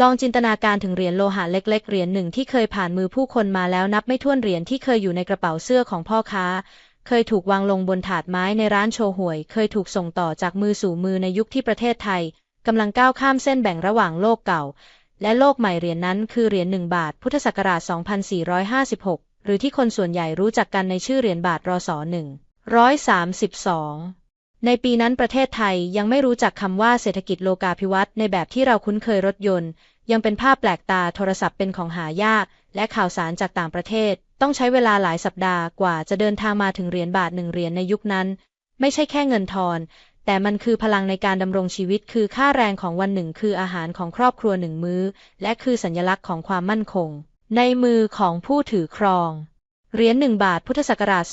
ลองจินตนาการถึงเหรียญโลหะเล็ก ๆ เหรียญหนึ่งที่เคยผ่านมือผู้คนมาแล้วนับไม่ถ้วนเหรียญที่เคยอยู่ในกระเป๋าเสื้อของพ่อค้า เคยถูกวางลงบนถาดไม้ในร้านโชห่วย เคยถูกส่งต่อจากมือสู่มือในยุคที่ประเทศไทยกำลังก้าวข้ามเส้นแบ่งระหว่างโลกเก่า และโลกใหม่เหรียญนั้นคือเหรียญหนึ่งบาท พุทธศักราช 2456 หรือที่คนส่วนใหญ่รู้จักกันในชื่อเหรียญบาทรศ132 ในปีนั้นประเทศไทยยังไม่รู้จักคำว่าเศรษฐกิจโลกาภิวัตน์ในแบบที่เราคุ้นเคยรถยนต์ ยังเป็นภาพแปลกตาโทรศัพท์เป็นของหายาก และข่าวสารจากต่างประเทศ ต้องใช้เวลาหลายสัปดาห์กว่าจะเดินทางมาถึงเหรียญบาทหนึ่งเหรียญในยุคนั้น ไม่ใช่แค่เงินทอน แต่มันคือพลังในการดำรงชีวิต คือค่าแรงของวันหนึ่ง คืออาหารของครอบครัวหนึ่งมื้อ และคือสัญลักษณ์ของความมั่นคง ในมือของผู้ถือครอง เหรียญหนึ่งบาทพุทธศักราช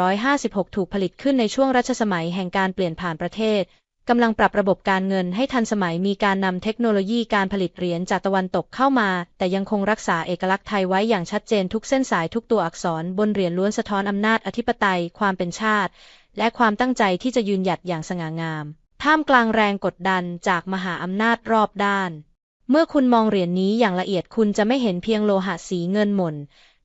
2456 ถูกผลิตขึ้นในช่วงรัชสมัยแห่งการเปลี่ยนผ่านประเทศ กำลังปรับระบบการเงินให้ทันสมัยมีการนำเทคโนโลยีการผลิตเหรียญจากตะวันตกเข้ามา แต่ยังคงรักษาเอกลักษณ์ไทยไว้อย่างชัดเจนทุกเส้นสายทุกตัวอักษรบนเหรียญล้วนสะท้อนอำนาจอธิปไตย ความเป็นชาติ และความตั้งใจที่จะยืนหยัดอย่างสง่างาม ท่ามกลางแรงกดดันจากมหาอำนาจรอบด้าน เมื่อคุณมองเหรียญนนี้อย่างละเอียดคุณจะไม่เห็นเพียงโลหะสีเงินหม่น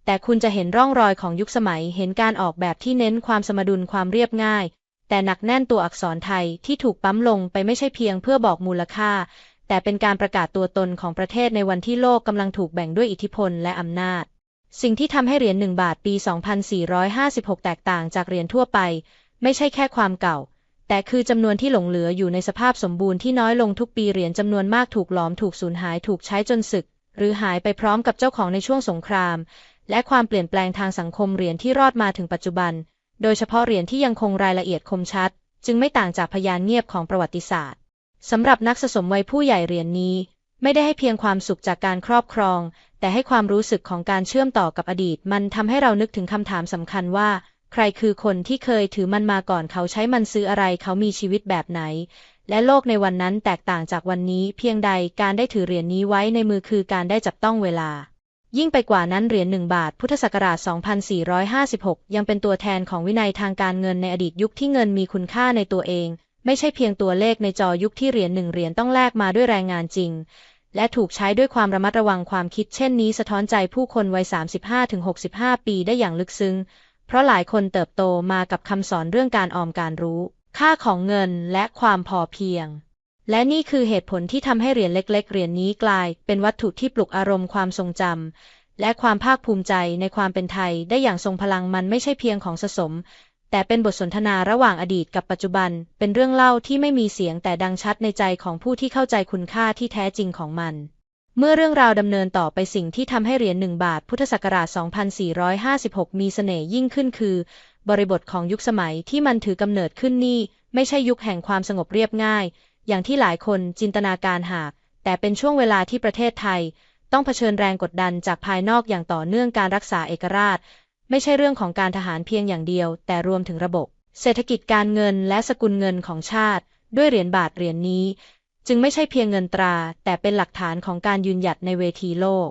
แต่คุณจะเห็นร่องรอยของยุคสมัย เห็นการออกแบบที่เน้นความสมดุลความเรียบง่าย แต่หนักแน่นตัวอักษรไทยที่ถูกปั๊มลงไปไม่ใช่เพียงเพื่อบอกมูลค่า แต่เป็นการประกาศตัวตนของประเทศในวันที่โลกกำลังถูกแบ่งด้วยอิทธิพลและอำนาจ สิ่งที่ทำให้เหรียญหนึ่งบาทปี 2456 แตกต่างจากเหรียญทั่วไป ไม่ใช่แค่ความเก่า แต่คือจำนวนที่หลงเหลืออยู่ในสภาพสมบูรณ์ที่น้อยลงทุกปีเหรียญจำนวนมากถูกหลอมถูกสูญหายถูกใช้จนสึก หรือหายไปพร้อมกับเจ้าของในช่วงสงคราม และความเปลี่ยนแปลงทางสังคมเหรียญที่รอดมาถึงปัจจุบัน โดยเฉพาะเหรียญที่ยังคงรายละเอียดคมชัด จึงไม่ต่างจากพยานเงียบของประวัติศาสตร์สำหรับนักสะสมวัยผู้ใหญ่เหรียญนนี้ ไม่ได้ให้เพียงความสุขจากการครอบครอง แต่ให้ความรู้สึกของการเชื่อมต่อกับอดีต มันทำให้เรานึกถึงคำถามสำคัญว่า ใครคือคนที่เคยถือมันมาก่อนเขาใช้มันซื้ออะไรเขามีชีวิตแบบไหน และโลกในวันนั้นแตกต่างจากวันนี้ เพียงใดการได้ถือเหรียญนี้ไว้ในมือคือการได้จับต้องเวลา ยิ่งไปกว่านั้นเหรียญหนึ่งบาทพุทธศักราช 2456 ยังเป็นตัวแทนของวินัยทางการเงินในอดีตยุคที่เงินมีคุณค่าในตัวเอง ไม่ใช่เพียงตัวเลขในจอยุคที่เหรียญหนึ่งเหรียญต้องแลกมาด้วยแรงงานจริง และถูกใช้ด้วยความระมัดระวังความคิดเช่นนี้สะท้อนใจผู้คนวัย 35-65 ปีได้อย่างลึกซึ้ง เพราะหลายคนเติบโตมากับคำสอนเรื่องการออมการรู้ ค่าของเงินและความพอเพียง และนี่คือเหตุผลที่ทำให้เหรียญเล็ก ๆ เหรียญนี้กลายเป็นวัตถุที่ปลุกอารมณ์ความทรงจำและความภาคภูมิใจในความเป็นไทยได้อย่างทรงพลังมันไม่ใช่เพียงของสะสม แต่เป็นบทสนทนาระหว่างอดีตกับปัจจุบัน เป็นเรื่องเล่าที่ไม่มีเสียงแต่ดังชัดในใจของผู้ที่เข้าใจคุณค่าที่แท้จริงของมัน เมื่อเรื่องราวดำเนินต่อไปสิ่งที่ทำให้เหรียญหนึ่งบาทพุทธศักราช 2456 มีเสน่ห์ยิ่งขึ้นคือ บริบทของยุคสมัยที่มันถือกำเนิดขึ้นนี่ไม่ใช่ยุคแห่งความสงบเรียบง่าย อย่างที่หลายคนจินตนาการหาก แต่เป็นช่วงเวลาที่ประเทศไทย ต้องเผชิญแรงกดดันจากภายนอกอย่างต่อเนื่องการรักษาเอกราช ไม่ใช่เรื่องของการทหารเพียงอย่างเดียว แต่รวมถึงระบบ เศรษฐกิจการเงินและสกุลเงินของชาติ ด้วยเหรียญบาทเหรียญนี้ จึงไม่ใช่เพียงเงินตรา แต่เป็นหลักฐานของการยืนหยัดในเวทีโลก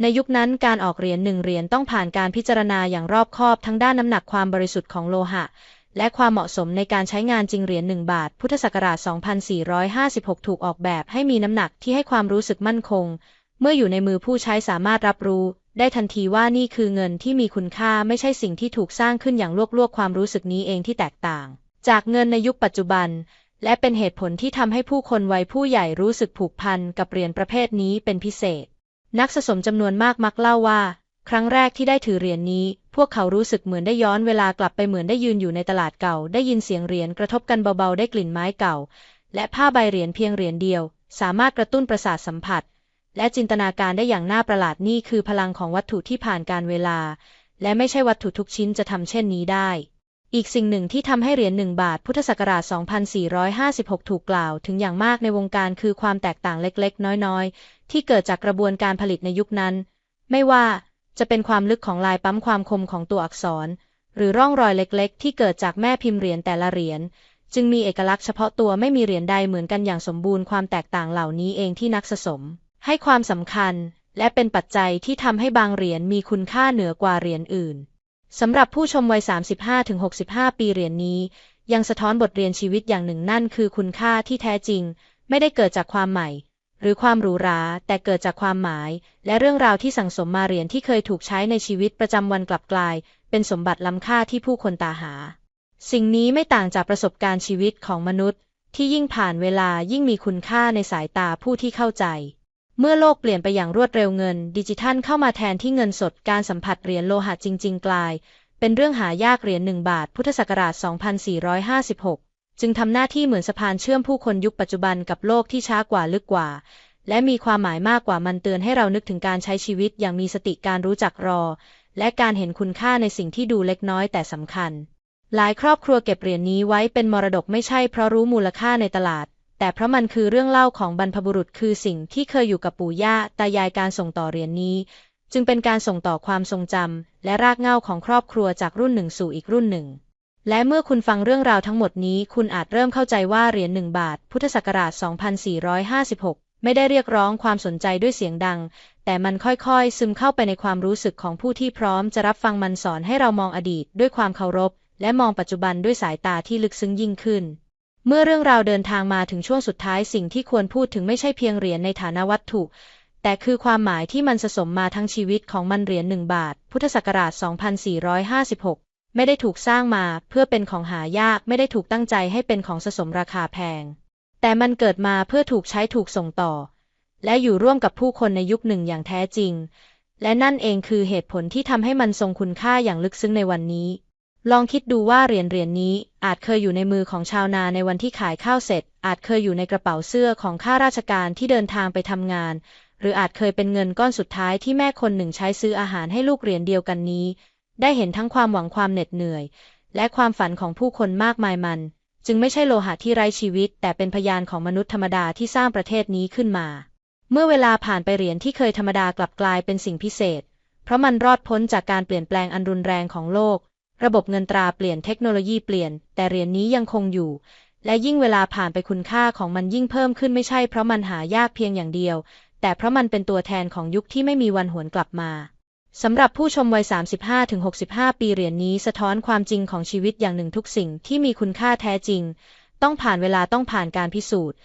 ในยุคนั้นการออกเหรียญหนึ่งเหรียญต้องผ่านการพิจารณาอย่างรอบคอบทั้งด้านน้ำหนักความบริสุทธิ์ของโลหะ และความเหมาะสมในการใช้งานจริงเหรียญหนึ่งบาท พุทธศักราช 2456 ถูกออกแบบให้มีน้ำหนักที่ให้ความรู้สึกมั่นคง เมื่ออยู่ในมือผู้ใช้สามารถรับรู้ ได้ทันทีว่านี่คือเงินที่มีคุณค่าไม่ใช่สิ่งที่ถูกสร้างขึ้นอย่างลวกๆ ความรู้สึกนี้เองที่แตกต่าง จากเงินในยุคปัจจุบัน และเป็นเหตุผลที่ทำให้ผู้คนวัยผู้ใหญ่รู้สึกผูกพันกับเหรียญประเภทนี้เป็นพิเศษ นักสะสมจำนวนมากมักเล่าว่า ครั้งแรกที่ได้ถือเหรียญนนี้ พวกเขารู้สึกเหมือนได้ย้อนเวลากลับไปเหมือนได้ยืนอยู่ในตลาดเก่า ได้ยินเสียงเหรียญกระทบกันเบาๆ ได้กลิ่นไม้เก่า และผ้าใบเหรียญเพียงเหรียญเดียว สามารถกระตุ้นประสาทสัมผัส และจินตนาการได้อย่างน่าประหลาดนี่คือพลังของวัตถุที่ผ่านการเวลา และไม่ใช่วัตถุทุกชิ้นจะทำเช่นนี้ได้อีกสิ่งหนึ่งที่ทำให้เหรียญหนึ่งบาท พุทธศักราช 2456 ถูกกล่าวถึงอย่างมากในวงการคือความแตกต่างเล็กๆ น้อยๆ ที่เกิดจากกระบวนการผลิตในยุคนั้น ไม่ว่า จะเป็นความลึกของลายปั๊มความคมของตัวอักษร หรือร่องรอยเล็กๆ ที่เกิดจากแม่พิมพ์เหรียญแต่ละเหรียญจึงมีเอกลักษณ์เฉพาะตัวไม่มีเหรียญใดเหมือนกันอย่างสมบูรณ์ความแตกต่างเหล่านี้เองที่นักสะสม ให้ความสำคัญ และเป็นปัจจัยที่ทำให้บางเหรียญมีคุณค่าเหนือกว่าเหรียญอื่นสำหรับผู้ชมวัย 35-65 ปีเหรียญนนี้ ยังสะท้อนบทเรียนชีวิตอย่างหนึ่งนั่นคือคุณค่าที่แท้จริง ไม่ได้เกิดจากความใหม่ หรือความหรูหราแต่เกิดจากความหมาย และเรื่องราวที่สั่งสมมาเหรียญที่เคยถูกใช้ในชีวิตประจำวันกลับกลาย เป็นสมบัติล้ำค่าที่ผู้คนตาหา สิ่งนี้ไม่ต่างจากประสบการณ์ชีวิตของมนุษย์ ที่ยิ่งผ่านเวลายิ่งมีคุณค่าในสายตาผู้ที่เข้าใจ เมื่อโลกเปลี่ยนไปอย่างรวดเร็วเงิน ดิจิทัลเข้ามาแทนที่เงินสดการสัมผัสเหรียญโลหะจริง ๆ กลาย เป็นเรื่องหายากเหรียญหนึ่งบาท พุทธศักราช 2456 จึงทำหน้าที่เหมือนสะพานเชื่อมผู้คนยุคปัจจุบันกับโลกที่ช้ากว่าลึกกว่า และมีความหมายมากกว่ามันเตือนให้เรานึกถึงการใช้ชีวิตอย่างมีสติการรู้จักรอ และการเห็นคุณค่าในสิ่งที่ดูเล็กน้อยแต่สำคัญ หลายครอบครัวเก็บเหรียญนี้ไว้เป็นมรดกไม่ใช่เพราะรู้มูลค่าในตลาดแต่เพราะมันคือเรื่องเล่าของบรรพบุรุษคือสิ่งที่เคยอยู่กับปู่ย่าตายายการส่งต่อเหรียญนี้ จึงเป็นการส่งต่อความทรงจำและรากเหง้าของครอบครัวจากรุ่นหนึ่งสู่อีกรุ่นหนึ่ง และเมื่อคุณฟังเรื่องราวทั้งหมดนี้ คุณอาจเริ่มเข้าใจว่าเหรียญหนึ่งบาท พุทธศักราช 2456 ไม่ได้เรียกร้องความสนใจด้วยเสียงดัง แต่มันค่อยๆ ซึมเข้าไปในความรู้สึกของผู้ที่พร้อมจะรับฟังมันสอนให้เรามองอดีตด้วยความเคารพ และมองปัจจุบันด้วยสายตาที่ลึกซึ้งยิ่งขึ้น เมื่อเรื่องราวเดินทางมาถึงช่วงสุดท้ายสิ่งที่ควรพูดถึงไม่ใช่เพียงเหรียญในฐานะวัตถุแต่คือความหมายที่มันสะสมมาทั้งชีวิตของมันเหรียญหนึ่งบาท พุทธศักราช 2456 ไม่ได้ถูกสร้างมาเพื่อเป็นของหายากไม่ได้ถูกตั้งใจให้เป็นของสะสมราคาแพง แต่มันเกิดมาเพื่อถูกใช้ถูกส่งต่อ และอยู่ร่วมกับผู้คนในยุคหนึ่งอย่างแท้จริง และนั่นเองคือเหตุผลที่ทำให้มันทรงคุณค่าอย่างลึกซึ้งในวันนี้ ลองคิดดูว่าเหรียญเหรียญนี้อาจเคยอยู่ในมือของชาวนาในวันที่ขายข้าวเสร็จ อาจเคยอยู่ในกระเป๋าเสื้อของข้าราชการที่เดินทางไปทำงาน หรืออาจเคยเป็นเงินก้อนสุดท้ายที่แม่คนหนึ่งใช้ซื้ออาหารให้ลูกเหรียญเดียวกันนี้ ได้เห็นทั้งความหวังความเหน็ดเหนื่อย และความฝันของผู้คนมากมายมัน จึงไม่ใช่โลหะที่ไร้ชีวิต แต่เป็นพยานของมนุษย์ธรรมดาที่สร้างประเทศนี้ขึ้นมา เมื่อเวลาผ่านไปเหรียญที่เคยธรรมดากลับกลายเป็นสิ่งพิเศษ เพราะมันรอดพ้นจากการเปลี่ยนแปลงอันรุนแรงของโลก ระบบเงินตราเปลี่ยนเทคโนโลยีเปลี่ยน แต่เหรียญนี้ยังคงอยู่ และยิ่งเวลาผ่านไปคุณค่าของมันยิ่งเพิ่มขึ้นไม่ใช่เพราะมันหายากเพียงอย่างเดียว แต่เพราะมันเป็นตัวแทนของยุคที่ไม่มีวันหวนกลับมา สำหรับผู้ชมวัย 35-65 ปีเหรียญนี้สะท้อนความจริงของชีวิตอย่างหนึ่งทุกสิ่งที่มีคุณค่าแท้จริง ต้องผ่านเวลาต้องผ่านการพิสูจน์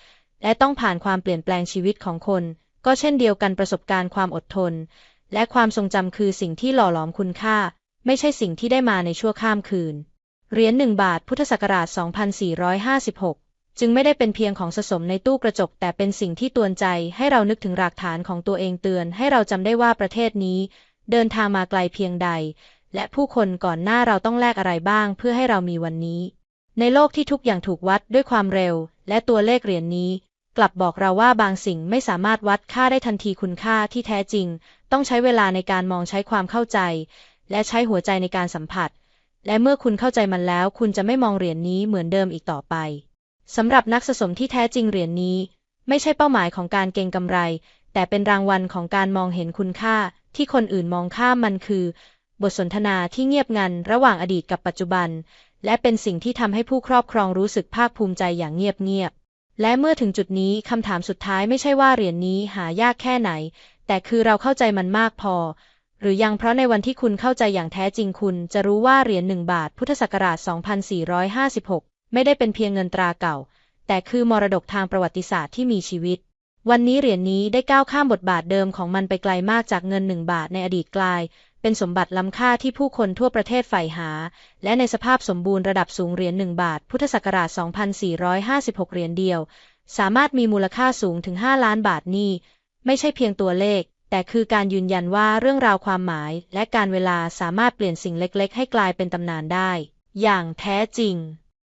และต้องผ่านความเปลี่ยนแปลงชีวิตของคน ก็เช่นเดียวกันประสบการณ์ความอดทน และความทรงจำคือสิ่งที่หล่อหลอมคุณค่า ไม่ใช่สิ่งที่ได้มาในชั่วข้ามคืน เหรียญหนึ่งบาทพุทธศักราช 2456 จึงไม่ได้เป็นเพียงของสะสมในตู้กระจก แต่เป็นสิ่งที่ตวนใจให้เรานึกถึงรากฐานของตัวเองเตือน ให้เราจำได้ว่าประเทศนี้ เดินทางมาไกลเพียงใด และผู้คนก่อนหน้าเราต้องแลกอะไรบ้าง เพื่อให้เรามีวันนี้ ในโลกที่ทุกอย่างถูกวัดด้วยความเร็ว และตัวเลขเหรียญนี้ กลับบอกเราว่าบางสิ่งไม่สามารถวัดค่าได้ทันทีคุณค่าที่แท้จริง ต้องใช้เวลาในการมองใช้ความเข้าใจ และใช้หัวใจในการสัมผัส และเมื่อคุณเข้าใจมันแล้ว คุณจะไม่มองเหรียญนี้เหมือนเดิมอีกต่อไปสำหรับนักสะสมที่แท้จริงเหรียญนี้ ไม่ใช่เป้าหมายของการเก็งกำไร แต่เป็นรางวัลของการมองเห็นคุณค่า ที่คนอื่นมองข้ามมันคือ บทสนทนาที่เงียบงันระหว่างอดีตกับปัจจุบัน และเป็นสิ่งที่ทำให้ผู้ครอบครองรู้สึกภาคภูมิใจอย่างเงียบๆและเมื่อถึงจุดนี้คำถามสุดท้ายไม่ใช่ว่าเหรียญนี้หายากแค่ไหน แต่คือเราเข้าใจมันมากพอ หรือยังเพราะในวันที่คุณเข้าใจอย่างแท้จริงคุณ จะรู้ว่าเหรียญหนึ่งบาท พุทธศักราช 2456 ไม่ได้เป็นเพียงเงินตราเก่า แต่คือมรดกทางประวัติศาสตร์ที่มีชีวิต วันนี้เหรียญนี้ได้ก้าวข้ามบทบาทเดิมของมันไปไกลมากจากเงินหนึ่งบาทในอดีตกลาย เป็นสมบัติล้ำค่าที่ผู้คนทั่วประเทศใฝ่หา และในสภาพสมบูรณ์ระดับสูงเหรียญหนึ่งบาท พุทธศักราช 2456 เหรียญเดียว สามารถมีมูลค่าสูงถึง 5 ล้านบาทนี่ ไม่ใช่เพียงตัวเลข แต่คือการยืนยันว่าเรื่องราวความหมาย และการเวลาสามารถเปลี่ยนสิ่งเล็ก ๆ ให้กลายเป็นตำนานได้ อย่างแท้จริง